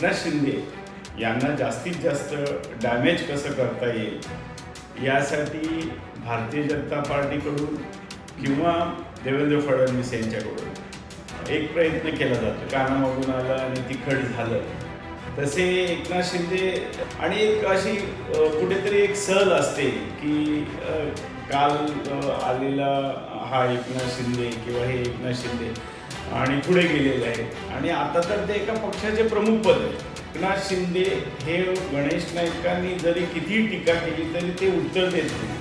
एकनाथ शिंदे यांना जास्तीत जास्त डॅमेज कसं करता येईल? यासाठी भारतीय जनता पार्टीकडून किंवा देवेंद्र फडणवीस यांच्याकडून एक प्रयत्न केला जातो. कानामागून आला आणि तिखट झालं. तसे एकनाथ शिंदे आणि एक अशी कुठेतरी एक सहल असते की काल आलेला हा एकनाथ शिंदे किंवा हे एकनाथ शिंदे आणि पुढे गेलेले आहेत. आणि आता तर ते एका पक्षाचे प्रमुख पद आहे एकनाथ शिंदे हे गणेश नाईकांनी जरी किती टीका केली तरी ते उत्तर देत नाही.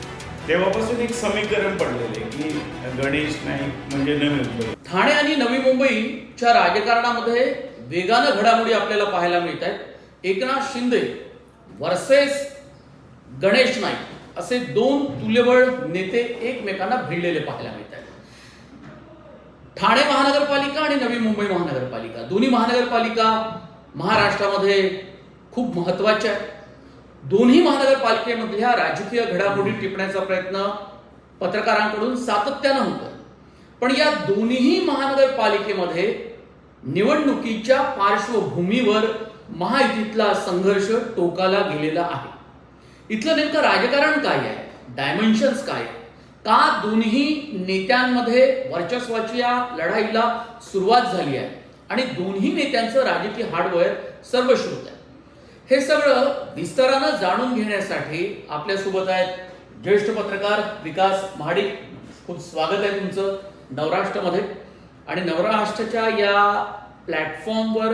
तेव्हापासून एक समीकरण पडलेलं आहे की गणेश नाईक म्हणजे नवीन मुंबई. ठाणे आणि नवी मुंबईच्या राजकारणामध्ये वेगानं घडामोडी आपल्याला पाहायला मिळत आहेत. एकनाथ शिंदे वर्सेस गणेश नाईक असे दोन तुल्यबळ नेते एकमेकांना भिडलेले पाहायला मिळत आहेत. ठाणे महानगरपालिका आणि नवी मुंबई महानगरपालिका. दोन्ही महानगरपालिका महाराष्ट्रामध्ये खूप महत्त्वाच्या आहेत. दोन्ही महानगरपालिकेमधल्या राजकीय घडामोडी टिपण्याचा प्रयत्न पत्रकारांकडून सातत्यानं होतो पण या दोन्ही महानगरपालिकेमध्ये निवडणुकीच्या पार्श्वभूमीवर महायुतीतला संघर्ष टोकाला गेलेला आहे. इथलं नेमकं राजकारण काय आहे? डायमेन्शन्स काय आहे? का दोन्ही नेत्यांमध्ये वर्चस्वाची या लढाईला सुरुवात झाली आहे? आणि दोन्ही नेत्यांचं राजकीय हार्डवेअर सर्वश्रुत आहे. हे सगळं विस्तारानं जाणून घेण्यासाठी आपल्यासोबत आहेत ज्येष्ठ पत्रकार विकास महाडिक. खूप स्वागत आहे तुमचं नवराष्ट्रमध्ये. आणि नवराष्ट्राच्या या प्लॅटफॉर्मवर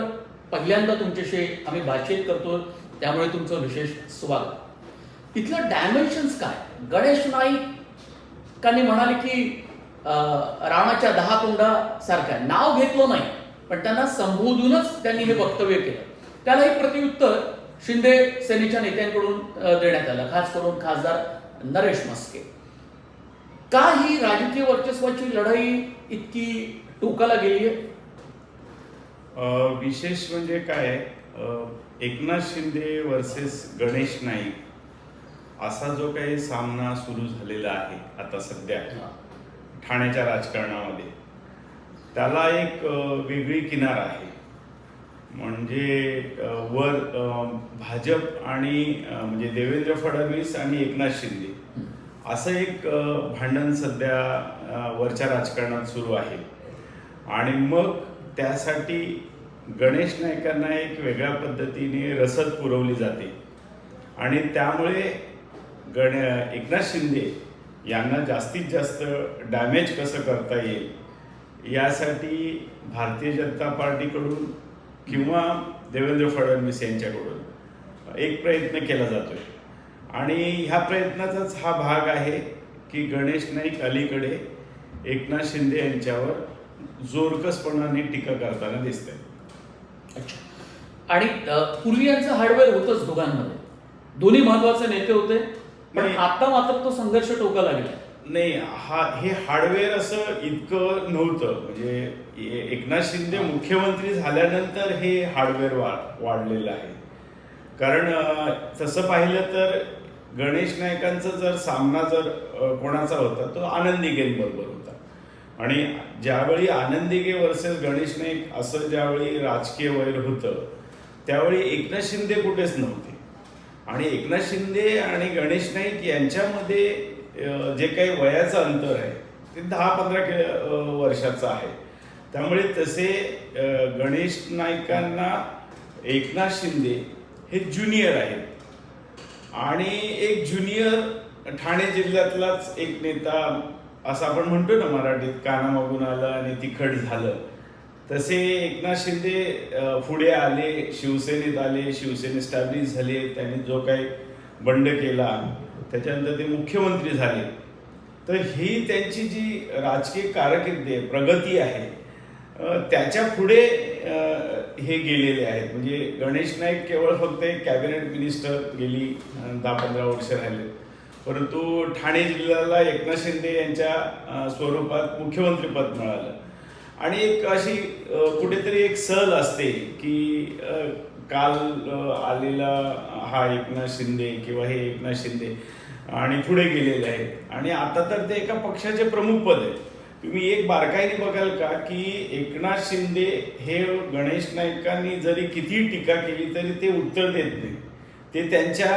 पहिल्यांदा तुमच्याशी आम्ही बातचीत करतो. त्यामुळे तुमचं विशेष स्वागत. इथलं डायमेन्शन्स काय? गणेश नाईक त्यांनी म्हणाले की अं, रावणाच्या दहा तोंडा सारख्या. नाव घेतलं नाही पण त्यांना संबोधूनच त्यांनी हे वक्तव्य केलं. त्याला हे प्रत्युत्तर शिंदे सेनेच्या नेत्यांकडून देण्यात आलं खास करून खासदार नरेश मस्के. का ही राजकीय वर्चस्वाची लढाई इतकी टोकाला गेली आहे? विशेष म्हणजे काय एकनाथ शिंदे वर्सेस गणेश नाईक असा जो काही सामना सुरू झालेला आहे आता सध्या ठाण्याच्या राजकारणामध्ये त्याला एक वेगळी किनार आहे. म्हणजे वर भाजप आणि म्हणजे देवेंद्र फडणवीस आणि एकनाथ शिंदे असं एक भांडण सध्या वरच्या राजकारणात सुरू आहे. आणि मग त्यासाठी गणेश नाईकांना एक वेगळ्या पद्धतीने रसद पुरवली जाते. आणि त्यामुळे गण एकनाथ शिंदे यांना जास्तीत जास्त डॅमेज कसं करता येईल यासाठी भारतीय जनता पार्टीकडून किंवा देवेंद्र फडणवीस यांच्याकडून एक प्रयत्न केला जातोय. आणि ह्या प्रयत्नाचाच हा भाग आहे की गणेश नाईक अलीकडे एकनाथ शिंदे यांच्यावर जोरकसपणाने टीका करताना दिसत अच्छा. आणि पूर्वी यांचं हार्डवेअर होतंच दोघांमध्ये. दोन्ही महत्त्वाचे नेते होते. पण. आता मात्र तो संघर्ष टोकाला गेला नाही हा हे हार्डवेअर असं इतकं नव्हतं. म्हणजे एकनाथ शिंदे मुख्यमंत्री झाल्यानंतर हे हार्डवेअर वाढ वाढलेलं आहे. कारण तसं पाहिलं तर गणेश नायकांचा जर सामना जर कोणाचा होता तो आनंदी बरोबर होता. आणि ज्यावेळी आनंदी गे वर्सेस गणेश नाईक असं ज्यावेळी राजकीय वैर होतं त्यावेळी एकनाथ शिंदे कुठेच नव्हते. आणि एकनाथ शिंदे आणि गणेश नाईक यांच्यामध्ये जे काही वयाचं अंतर आहे ते दहा पंधरा वर्षाचं आहे. त्यामुळे तसे गणेश नाईकांना एकनाथ शिंदे हे ज्युनियर आहेत. आणि एक ज्युनियर ठाणे जिल्ह्यातलाच एक नेता असं आपण म्हणतो ना मराठीत कानामागून आलं आणि तिखट झालं. तसे एकनाथ शिंदे पुढे आले शिवसेनेत आले शिवसेने स्टॅब्लिश झाले त्यांनी जो काही बंड केला त्याच्यानंतर ते मुख्यमंत्री झाले. तर ही त्यांची जी राजकीय कारकिर्दी आहे प्रगती आहे त्याच्या पुढे हे गेलेले आहेत. म्हणजे गणेश नाईक केवळ फक्त एक कॅबिनेट मिनिस्टर गेली दहा पंधरा वर्ष राहिले. परंतु ठाणे जिल्ह्याला एकनाथ शिंदे यांच्या स्वरूपात मुख्यमंत्रीपद मिळालं. आणि एक अशी कुठेतरी एक सहल असते की काल आलेला हा एकनाथ शिंदे किंवा हे एकनाथ शिंदे आणि पुढे गेलेले आहेत. आणि आता तर ते एका पक्षाचे प्रमुख पद आहे तुम्ही एक बारकाईने बघाल का की एकनाथ शिंदे हे गणेश नाईकांनी जरी किती टीका केली तरी ते उत्तर देत नाही ते त्यांच्या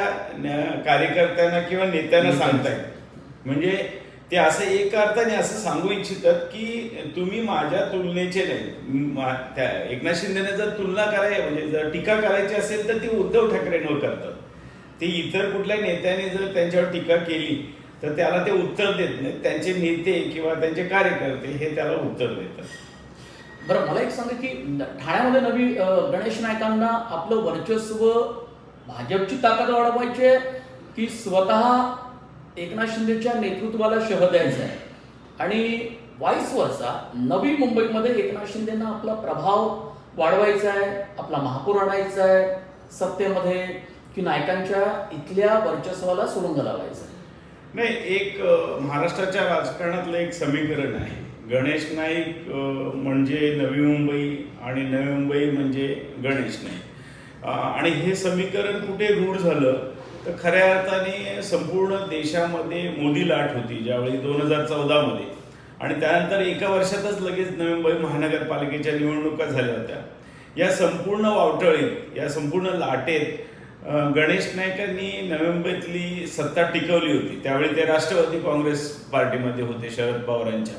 कार्यकर्त्यांना किंवा नेत्यांना. सांगतायत. म्हणजे ते असं एक अर्थाने असं सांगू इच्छितात की तुम्ही माझ्या तुलनेचे नाही. त्या एकनाथ शिंदेने जर तुलना कराय म्हणजे जर टीका करायची असेल तर ती उद्धव ठाकरेंवर करतात. ते इतर कुठल्या नेत्याने जर त्यांच्यावर टीका केली तर त्याला ते उत्तर देत नाहीत. त्यांचे नेते किंवा त्यांचे कार्यकर्ते हे त्याला उत्तर देतात. बरं मला एक सांगा की ठाण्यामध्ये नवी गणेश नायकांना आपलं वर्चस्व भाजपची ताकद वाढवायची आहे की स्वतः एकनाथ शिंदेच्या नेतृत्वाला शह द्यायचा आहे. आणि वाईस वर्षा नवी मुंबईमध्ये एकनाथ शिंदेना आपला प्रभाव वाढवायचा आहे आपला महापूर आणायचा आहे सत्तेमध्ये की नायकांच्या इथल्या वर्चस्वाला सुरुंग लावायचा आहे. नाही एक महाराष्ट्राच्या राजकारणातलं एक समीकरण आहे. गणेश नाईक म्हणजे नवी मुंबई आणि नवी मुंबई म्हणजे गणेश नाईक. आणि हे समीकरण कुठे रूढ झालं? तर खऱ्या अर्थाने संपूर्ण देशामध्ये मोदी लाट होती ज्यावेळी दोन हजार चौदामध्ये. आणि त्यानंतर एका वर्षातच लगेच नवी मुंबई महानगरपालिकेच्या निवडणुका झाल्या होत्या. या संपूर्ण वावटळीत या संपूर्ण लाटेत गणेश नाईकांनी नवी मुंबईतली सत्ता टिकवली होती. त्यावेळी ते राष्ट्रवादी काँग्रेस पार्टीमध्ये होते शरद पवारांच्या.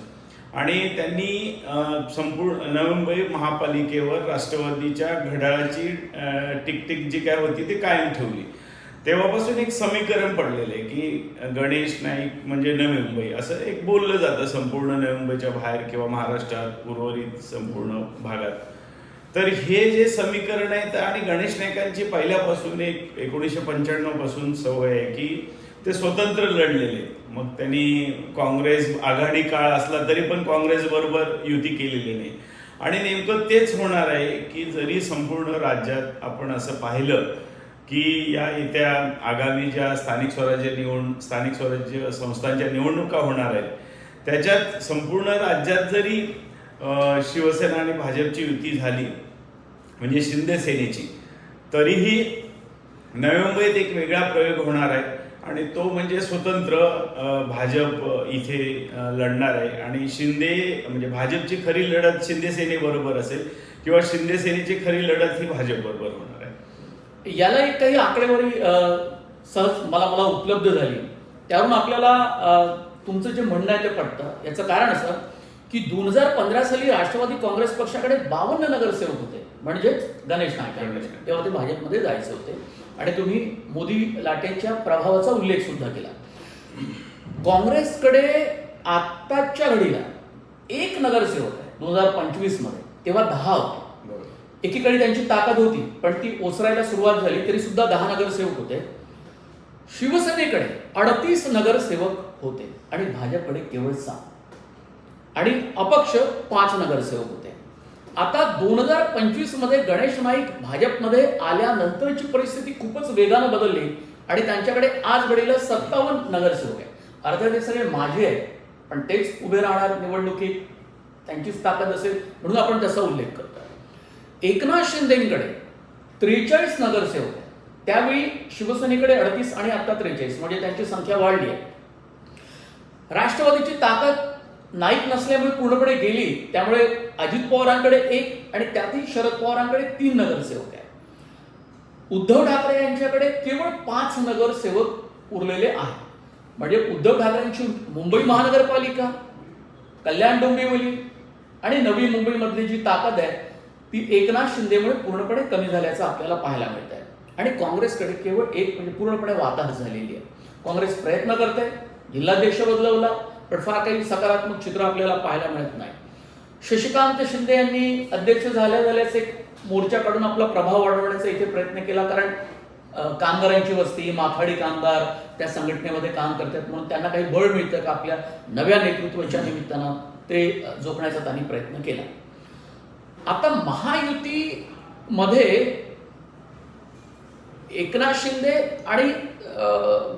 आणि त्यांनी संपूर्ण नवी मुंबई महापालिकेवर राष्ट्रवादीच्या घड्याळाची टिकटिक जी काय होती ती कायम ठेवली. तेव्हापासून एक समीकरण पडलेलं आहे की गणेश नाईक म्हणजे नवी मुंबई असं एक बोललं जातं संपूर्ण नवी मुंबईच्या बाहेर किंवा महाराष्ट्रात उर्वरित संपूर्ण भागात. तर हे जे समीकरण आहे तर आणि गणेश नाईकांची पहिल्यापासून एक एकोणीसशे पंच्याण्णवपासून सवय आहे की ते स्वतंत्र लढलेले. मग त्यांनी काँग्रेस आघाडी काळ असला तरी पण काँग्रेस बरोबर युती केलेली नाही. आणि नेमकं तेच होणार आहे की जरी संपूर्ण राज्यात आपण असं पाहिलं की या येत्या आगामी ज्या स्थानिक स्वराज्य निवड स्थानिक स्वराज्य संस्थांच्या निवडणुका होणार आहेत त्याच्यात संपूर्ण राज्यात जरी शिवसेना आणि भाजपची युती झाली म्हणजे शिंदे सेनेची तरीही नवी मुंबईत एक वेगळा प्रयोग होणार आहे आणि तो म्हणजे स्वतंत्र भाजप इथे लढणार आहे. आणि शिंदे म्हणजे भाजपची खरी लढत शिंदे सेनेबरोबर असेल किंवा शिंदे सेनेची खरी लढत ही भाजपबरोबर होणार आहे. याला एक काही आकडेवारी सहज मला मला उपलब्ध झाली. त्यावरून आपल्याला तुमचं जे म्हणणं आहे ते पटतं. याचं कारण असं की दोन हजार पंधरा साली राष्ट्रवादी काँग्रेस पक्षाकडे बावन्न नगरसेवक होते. म्हणजेच गणेश नाईक. तेव्हा ते भाजपमध्ये जायचे होते. आणि तुम्ही मोदी लाटेच्या प्रभावाचा उल्लेख सुद्धा केला. काँग्रेसकडे आत्ताच्या घडीला एक नगरसेवक आहे दोन हजार पंचवीसमध्ये तेव्हा दहा होते. एकीकडे त्यांची ताकद होती पण ती ओसरायला सुरुवात झाली तरी सुद्धा दहा नगरसेवक होते. शिवसेनेकडे अडतीस नगरसेवक होते आणि भाजपकडे केवळ सात. आणि अपक्ष पाच नगरसेवक होते. आता दोन हजार पंचवीसमध्ये गणेश नाईक भाजपमध्ये आल्यानंतरची परिस्थिती खूपच वेगानं बदलली आणि त्यांच्याकडे आज घडीला सत्तावन्न नगरसेवक आहे अर्थात हे सगळे माझे आहेत पण तेच उभे राहणार निवडणुकीत. त्यांचीच ताकद असेल म्हणून आपण त्याचा उल्लेख करतो. एकनाथ शिंदेकडे त्रेचाळीस नगरसेवक त्यावेळी शिवसेनेकडे अडतीस आणि आता त्रेचाळीस म्हणजे त्यांची संख्या वाढली आहे. राष्ट्रवादीची ताकद नाईक नसल्यामुळे पूर्णपणे गेली त्यामुळे अजित पवारांकडे एक आणि त्यातही शरद पवारांकडे तीन नगरसेवक आहेत. उद्धव ठाकरे यांच्याकडे केवळ पाच नगरसेवक उरलेले आहेत. म्हणजे उद्धव ठाकरेंची मुंबई महानगरपालिका कल्याण डोंबिवली आणि नवी मुंबईमधली जी ताकद आहे ती एकनाथ शिंदेमुळे पूर्णपणे कमी झाल्याचं आपल्याला पाहायला मिळत आहे आणि काँग्रेसकडे केवळ एक म्हणजे पूर्णपणे वाताहत झालेली आहे. काँग्रेस प्रयत्न करते जिल्हाध्यक्ष बदलवला पण फार काही सकारात्मक चित्र आपल्याला पाहायला मिळत नाही. शशिकांत शिंदे यांनी अध्यक्ष झाल्या झाल्याच एक मोर्चा काढून आपला प्रभाव वाढवण्याचा इथे प्रयत्न केला कारण कामगारांची वस्ती माथाडी कामगार त्या संघटनेमध्ये काम करतात म्हणून त्यांना काही बळ मिळतं का आपल्या नव्या नेतृत्वाच्या निमित्तानं ते जोखण्याचा त्यांनी प्रयत्न केला. आता महायुतीमध्ये एकनाथ शिंदे आणि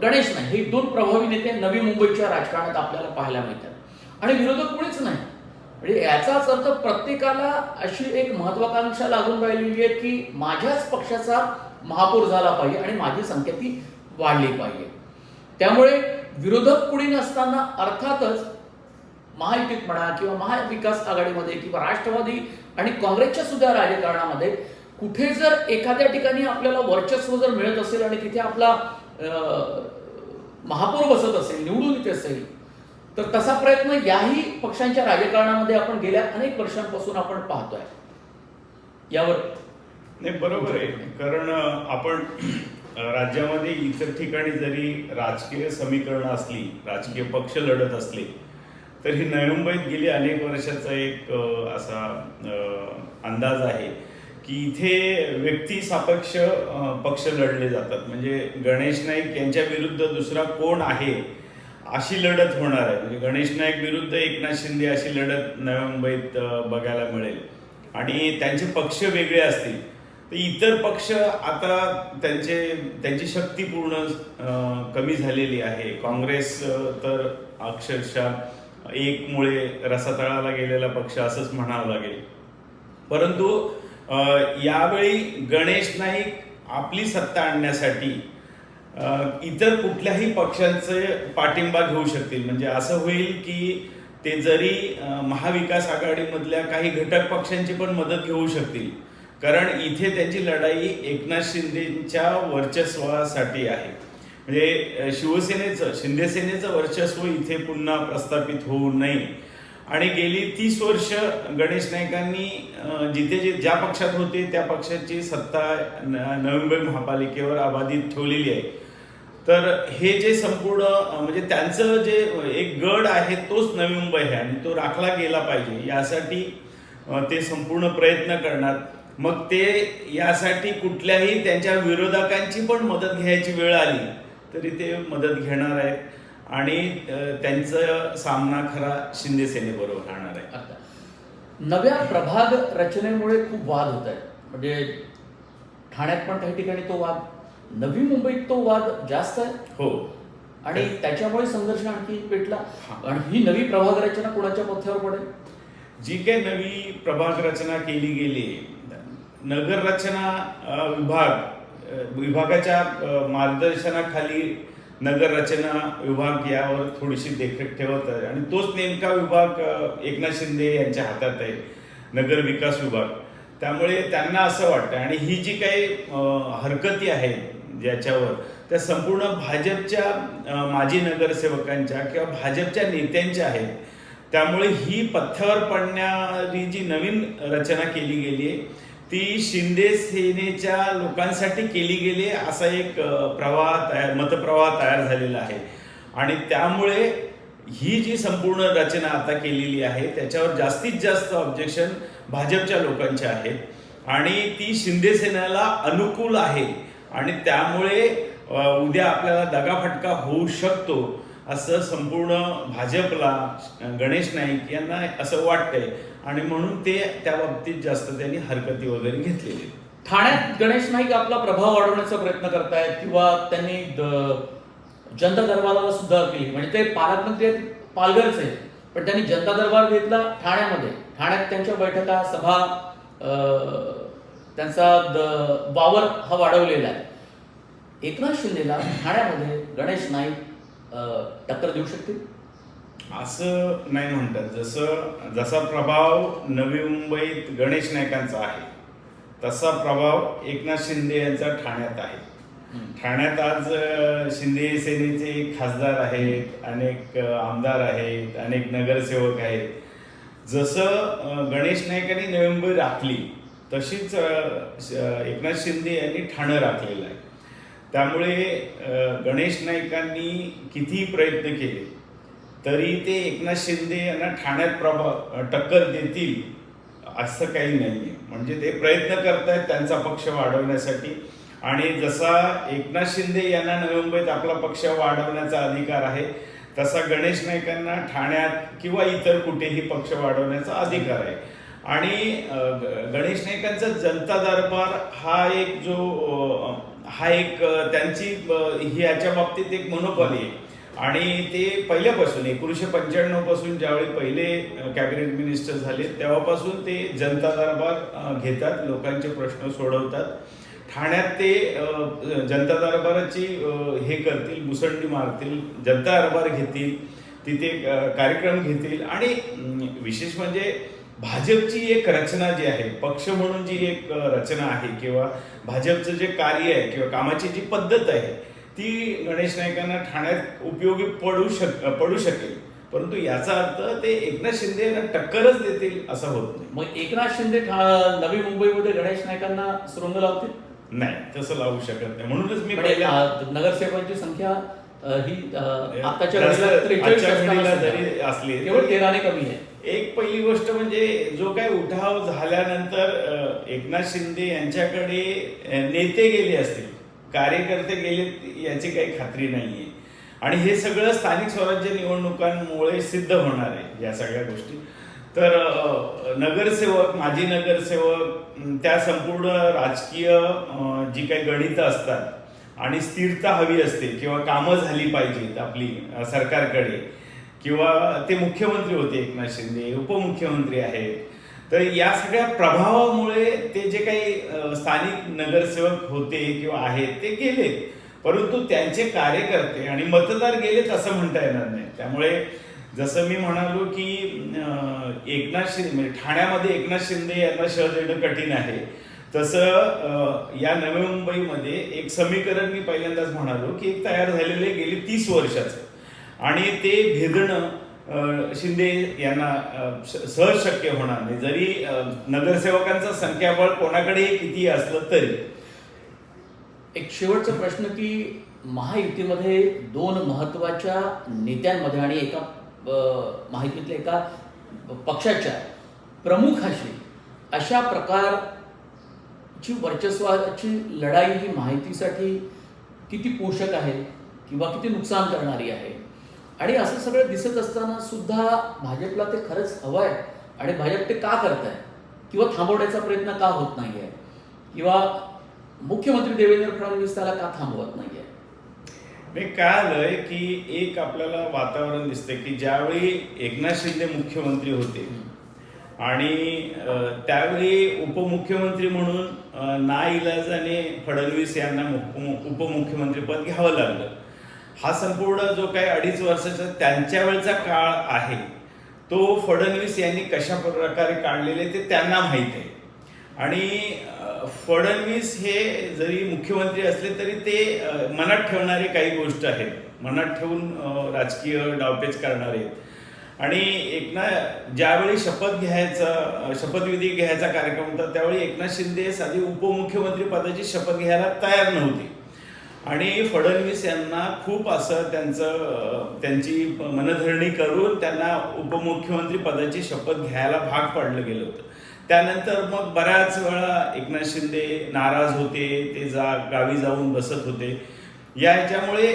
गणेश नाही हे दोन प्रभावी नेते नवी मुंबईच्या राजकारणात आपल्याला पाहायला मिळतात. आणि विरोधक कोणीच नाही. म्हणजे याचाच अर्थ प्रत्येकाला अशी एक महत्वाकांक्षा लागून राहिलेली आहे की माझ्याच पक्षाचा महापौर झाला पाहिजे आणि माझी संख्या ती वाढली पाहिजे. त्यामुळे विरोधक कुणी नसताना अर्थातच महायुतीत म्हणा किंवा महाविकास आघाडीमध्ये किंवा राष्ट्रवादी आणि काँग्रेसच्या सुद्धा राजकारणामध्ये कुठे जर एखाद्या ठिकाणी आपल्याला वर्चस्व जर मिळत असेल आणि तिथे आपला महापौर बसत असेल निवडून येत असेल तर तसा प्रयत्न याही पक्षांच्या राजकारणामध्ये आपण गेल्या अनेक वर्षांपासून आपण पाहतोय. यावर नाही बरोबर आहे. कारण आपण राज्यामध्ये इतर ठिकाणी जरी राजकीय समीकरणं असली राजकीय पक्ष लढत असले तर ही नवी मुंबईत गेली अनेक वर्षाचा एक असा अंदाज आहे की इथे व्यक्ती सापेक्ष पक्ष लढले जातात. म्हणजे गणेश नाईक यांच्या विरुद्ध दुसरा कोण आहे अशी लढत होणार आहे. म्हणजे गणेश नाईक विरुद्ध एकनाथ शिंदे अशी लढत नवी मुंबईत बघायला मिळेल. आणि त्यांचे पक्ष वेगळे असतील. तर इतर पक्ष आता त्यांचे त्यांची शक्ती पूर्ण कमी झालेली आहे. काँग्रेस तर अक्षरशः एक मुळे रसातळाला गेलेला पक्ष असंच म्हणावं लागेल. परंतु यावेळी गणेश नाईक आपली सत्ता आणण्यासाठी इतर कुठल्याही पक्षांचे पाठिंबा घेऊ शकतील. म्हणजे असं होईल की ते जरी महाविकास आघाडीमधल्या काही घटक पक्षांची पण मदत घेऊ शकतील. कारण इथे त्यांची लढाई एकनाथ शिंदेच्या वर्चस्वासाठी आहे. म्हणजे शिवसेनेचं शिंदेसेनेचं वर्चस्व इथे पुन्हा प्रस्थापित होऊ नये. आणि गेली तीस वर्ष गणेश नाईकांनी जिथे जे ज्या पक्षात होते त्या पक्षाची सत्ता नवी मुंबई महापालिकेवर अबाधित ठेवलेली आहे. तर हे जे संपूर्ण म्हणजे त्यांचं जे एक गड आहे तोच नवी मुंबई आहे आणि तो राखला गेला पाहिजे. यासाठी ते संपूर्ण प्रयत्न करणार. मग ते यासाठी कुठल्याही त्यांच्या विरोधकांची पण मदत घ्यायची वेळ आली. तरी ते मदत घेणार आहेत. आणि त्यांचा सामना खरा शिंदे सेनेबरोबर राहणार आहे. नव्या प्रभाग रचनेमुळे खूप वाद होत आहेत. म्हणजे ठाण्यात पण काही ठिकाणी तो वाद नवी मुंबईत तो वाद जास्त आहे. हो. आणि त्याच्यामुळे संघर्ष आणखी पेटला. आणि ही नवी प्रभाग रचना कोणाच्या पथ्यावर पडेल? जी काही नवी प्रभाग रचना केली गेली नगर रचना विभाग विभागाच्या मार्गदर्शनाखाली नगर रचना विभाग यावर थोडीशी देखरेख ठेवत आहे. आणि तोच नेमका विभाग एकनाथ शिंदे यांच्या हातात आहे नगर विकास विभाग. त्यामुळे त्यांना असं वाटतं आणि ही जी काही हरकती आहेत ज्याच्यावर त्या संपूर्ण भाजपच्या माजी नगरसेवकांच्या किंवा भाजपच्या नेत्यांच्या आहेत. त्यामुळे ही पथ्यावर पडणारी जी नवीन रचना केली गेली आहे ती शिंदे सेनेच्या लोकांसाठी केली गेली असा एक प्रवाह तयार मतप्रवाह तयार झालेला आहे. आणि त्यामुळे ही जी संपूर्ण रचना आता केलेली आहे त्याच्यावर जास्तीत जास्त ऑब्जेक्शन भाजपच्या लोकांचे आहेत. आणि ती शिंदे सेनेला अनुकूल आहे. आणि त्यामुळे उद्या आपल्याला दगाफटका होऊ शकतो असं संपूर्ण भाजपला गणेश नाईक यांना असं वाटतंय. आणि म्हणून ते त्या बाबतीत जास्त त्यांनी हरकती वगैरे घेतलेली ठाण्यात गणेश नाईक आपला प्रभाव वाढवण्याचा प्रयत्न करतायत किंवा त्यांनी द- जनता दरबाराला सुद्धा केली. म्हणजे ते पालकमंत्री पालघरच पालघरचे पण त्यांनी जनता दरबार घेतला ठाण्यामध्ये. ठाण्यात त्यांच्या बैठका सभा त्यांचा द- वावर हा वाढवलेला आहे. एकनाथ शिंदेला ठाण्यामध्ये गणेश नाईक टक्कर देऊ शकतील? असं नाही म्हणतात. जसं जसा प्रभाव नवी मुंबईत गणेश नायकांचा आहे तसा प्रभाव एकनाथ शिंदे यांचा ठाण्यात आहे. ठाण्यात आज शिंदे सेनेचे खासदार आहेत अनेक आमदार आहेत अनेक नगरसेवक आहेत. जसं गणेश नाईकांनी नवी मुंबई राखली तशीच एकनाथ शिंदे यांनी ठाणं राखलेलं आहे. त्यामुळे गणेश नाईकांनी कितीही प्रयत्न केले तरी ते एकनाथ शिंदे यांना ठाण्यात प्रभाव टक्कर देतील असं काही नाहीये. म्हणजे ते प्रयत्न करत आहेत त्यांचा पक्ष वाढवण्यासाठी. आणि जसा एकनाथ शिंदे यांना नवी मुंबईत आपला पक्ष वाढवण्याचा अधिकार आहे तसा गणेश नाईकांना ठाण्यात किंवा इतर कुठेही पक्ष वाढवण्याचा अधिकार आहे. आणि ग- गणेश नाईकांचा जनता दरबार हा एक जो हा एक त्यांची ह्याच्या ही याच्या बाबतीत एक मनोपाली आहे. आणि ते पहिल्यापासून एकोणीसशे पंच्याण्णवपासून ज्यावेळी पहिले कॅबिनेट मिनिस्टर झाले तेव्हापासून ते जनता दरबार घेतात लोकांचे प्रश्न सोडवतात. ठाण्यात ते जनता दरबाराची हे करतील मुसंडी मारतील जनता दरबार घेतील तिथे कार्यक्रम घेतील. आणि विशेष म्हणजे भाजपची एक रचना जी आहे पक्ष म्हणून जी एक रचना आहे किंवा भाजपचं जे कार्य आहे किंवा कामाची जी पद्धत आहे ती गणेश नाईकांना ठाण्यात उपयोगी पडू शक पडू शकेल. परंतु याचा अर्थ ते एकनाथ शिंदे यांना टक्करच देतील असं होत नाही. मग एकनाथ शिंदे नवी मुंबईमध्ये गणेश नाईकांना सुरुंग लावतील? नाही तसं लावू शकत नाही. म्हणूनच मी नगरसेवकांची संख्या ही आताच्या जास्त- घडीला 43 आजच्या असताना घडीला सुद्धा जरी असली केवळ तरी- तेराने कमी आहे. एक पहिली गोष्ट म्हणजे जो काही उठाव झाल्यानंतर एकनाथ शिंदे यांच्याकडे नेते गेले असतील. कार्यकर्ते गेले याची काही खात्री नाहीये. आणि हे सगळं स्थानिक स्वराज्य निवडणुकांमुळे सिद्ध होणार आहे या सगळ्या गोष्टी. तर नगरसेवक माजी नगरसेवक त्या संपूर्ण राजकीय जी काही गणितं असतात आणि स्थिरता हवी असते किंवा कामं झाली पाहिजेत आपली सरकारकडे किंवा ते मुख्यमंत्री होते एकनाथ शिंदे उपमुख्यमंत्री आहेत तर या सगळ्या प्रभावामुळे ते जे काही स्थानिक नगरसेवक होते किंवा आहेत ते गेले परंतु त्यांचे कार्यकर्ते आणि मतदार गेलेत असं म्हणता येणार नाही. त्यामुळे जसं मी म्हणालो की एकनाथ शिंदे म्हणजे ठाण्यामध्ये एकनाथ शिंदे यांना शह देणं कठीण आहे. तसं या नवी मुंबईमध्ये एक समीकरण मी पहिल्यांदाच म्हणालो की एक तयार झालेले गेली तीस वर्षाचं. आणि ते भेदणं शिंदे यांना सहज शक्य होणार नाही. जरी नगरसेवकांचं संख्याबळ कोणाकडे किती असलं तरी. एक शेवटचा प्रश्न की महायुतीमध्ये दोन महत्त्वाच्या नेत्यांमध्ये आणि एका माहितीतल्या महायुतीतल्या एका पक्षाच्या प्रमुखाशी अशा प्रकारची वर्चस्वाची लढाई ही माहितीसाठी किती पोषक आहे किंवा किती नुकसान करणारी आहे? आणि असं सगळं दिसत असताना सुद्धा भाजपला ते खरंच हवं आहे आणि भाजप ते का करत आहे किंवा थांबवण्याचा प्रयत्न का होत नाही आहे किंवा मुख्यमंत्री देवेंद्र फडणवीस त्याला का थांबवत नाही आहे मी काय आलंय की एक आपल्याला वातावरण दिसतंय की ज्यावेळी एकनाथ शिंदे मुख्यमंत्री होते आणि त्यावेळी उपमुख्यमंत्री म्हणून नाईलाजाने फडणवीस यांना मुख- उपमुख्यमंत्रीपद घ्यावं लागलं. हा संपूर्ण जो काही अडीच वर्षाचा त्यांच्या वेळचा काळ आहे तो फडणवीस यांनी कशा प्रकारे काढलेले ते त्यांना माहीत आहे. आणि फडणवीस हे जरी मुख्यमंत्री असले तरी ते मनात ठेवणारे काही गोष्ट आहेत. मनात ठेवून राजकीय डावपेच करणारे आहेत. आणि एकनाथ ज्यावेळी शपथ घ्यायचा शपथविधी घ्यायचा कार्यक्रम होता त्यावेळी एकनाथ शिंदे साधी उपमुख्यमंत्री पदाची शपथ घ्यायला तयार नव्हते. आणि फडणवीस यांना खूप असं त्यांचं त्यांची मनधरणी करून त्यांना उपमुख्यमंत्री पदाची शपथ घ्यायला भाग पाडलं गेलं होतं. त्यानंतर मग बऱ्याच वेळा एकनाथ शिंदे नाराज होते ते जा गावी जाऊन बसत होते. या ह्याच्यामुळे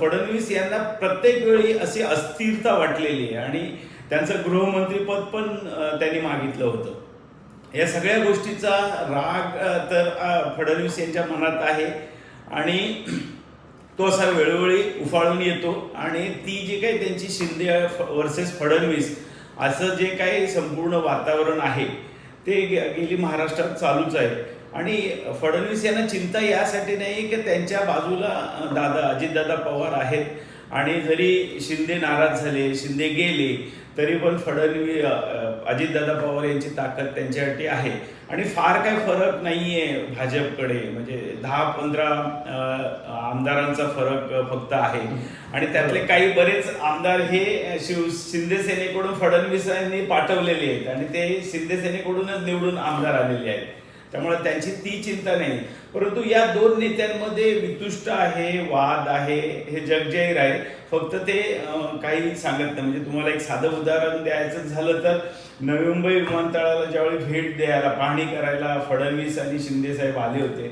फडणवीस यांना प्रत्येक वेळी अशी अस्थिरता वाटलेली आहे आणि त्यांचं गृहमंत्रीपद पण त्यांनी मागितलं होतं. या सगळ्या गोष्टीचा राग तर फडणवीस यांच्या मनात आहे. आणि तो असा वेळोवेळी उफाळून येतो आणि ती जी काही त्यांची शिंदे वर्सेस फडणवीस असं जे काही संपूर्ण वातावरण आहे ते गेली महाराष्ट्रात चालूच आहे. आणि फडणवीस यांना चिंता यासाठी नाही की त्यांच्या बाजूला दादा अजितदादा पवार आहेत. आणि जरी शिंदे नाराज झाले शिंदे गेले तरी पण फडणवीस अजितदादा पवार यांची ताकद त्यांच्यासाठी आहे. आणि फार काही फरक नाहीये भाजपकडे. म्हणजे दहा पंधरा आमदारांचा फरक फक्त आहे. आणि त्यातले काही बरेच आमदार हे शिव शिंदे सेनेकडून फडणवीस यांनी पाठवलेले आहेत. आणि ते शिंदे सेनेकडूनच निवडून आमदार आलेले आहेत. त्यामुळे त्यांची ती चिंता नाही. परंतु या दोन नेत्यांमध्ये वितुष्ट आहे वाद आहे हे जगजाहीर आहे फक्त ते काही सांगत नाही. म्हणजे तुम्हाला एक साधं उदाहरण द्यायचं झालं तर नवी मुंबई विमानतळाला ज्यावेळी भेट द्यायला पाहणी करायला फडणवीस आणि शिंदे साहेब आले होते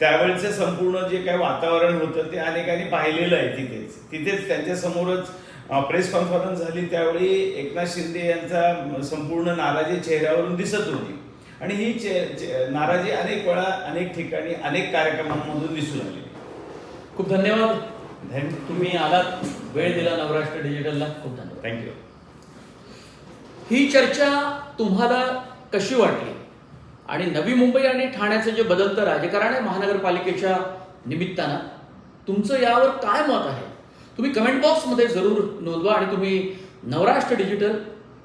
त्यावेळेचं संपूर्ण जे काही वातावरण होतं ते अनेकांनी पाहिलेलं आहे तिथेच. तिथेच त्यांच्यासमोरच प्रेस कॉन्फरन्स झाली त्यावेळी एकनाथ शिंदे यांचा संपूर्ण नाराजी चेहऱ्यावरून दिसत होती. आणि ही चे- चे- नाराजी अनेक वेळा अनेक ठिकाणी अनेक कार्यक्रमांमधून दिसून आली. खूप धन्यवाद. थँक्यू तुम्ही आलात. वेळ दिला नवराष्ट्र डिजिटलला. खूप धन्यवाद. थँक्यू ही चर्चा तुम्हाला कशी वाटली? आणि नवी मुंबई आणि ठाण्याचं जे बदलतं राजकारण आहे महानगरपालिकेच्या निमित्तानं तुमचं यावर काय मत आहे? तुम्ही कमेंट बॉक्समध्ये जरूर नोंदवा आणि तुम्ही नवराष्ट्र डिजिटल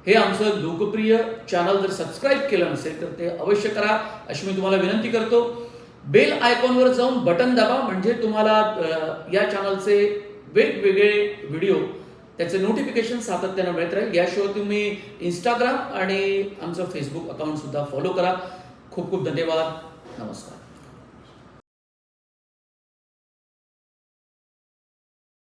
हे आमचं लोकप्रिय चॅनल जर सबस्क्राईब केलं नसेल तर ते अवश्य करा. अशी मी तुम्हाला विनंती करतो. बेल आयकॉनवर जाऊन बटन दाबा म्हणजे तुम्हाला या चॅनलचे वेगवेगळे व्हिडिओ त्याचे नोटिफिकेशन सातत्यानं मिळत राहील. याशिवाय तुम्ही इंस्टाग्राम आणि आमचं फेसबुक अकाउंट सुद्धा फॉलो करा. खूप खूप धन्यवाद. नमस्कार.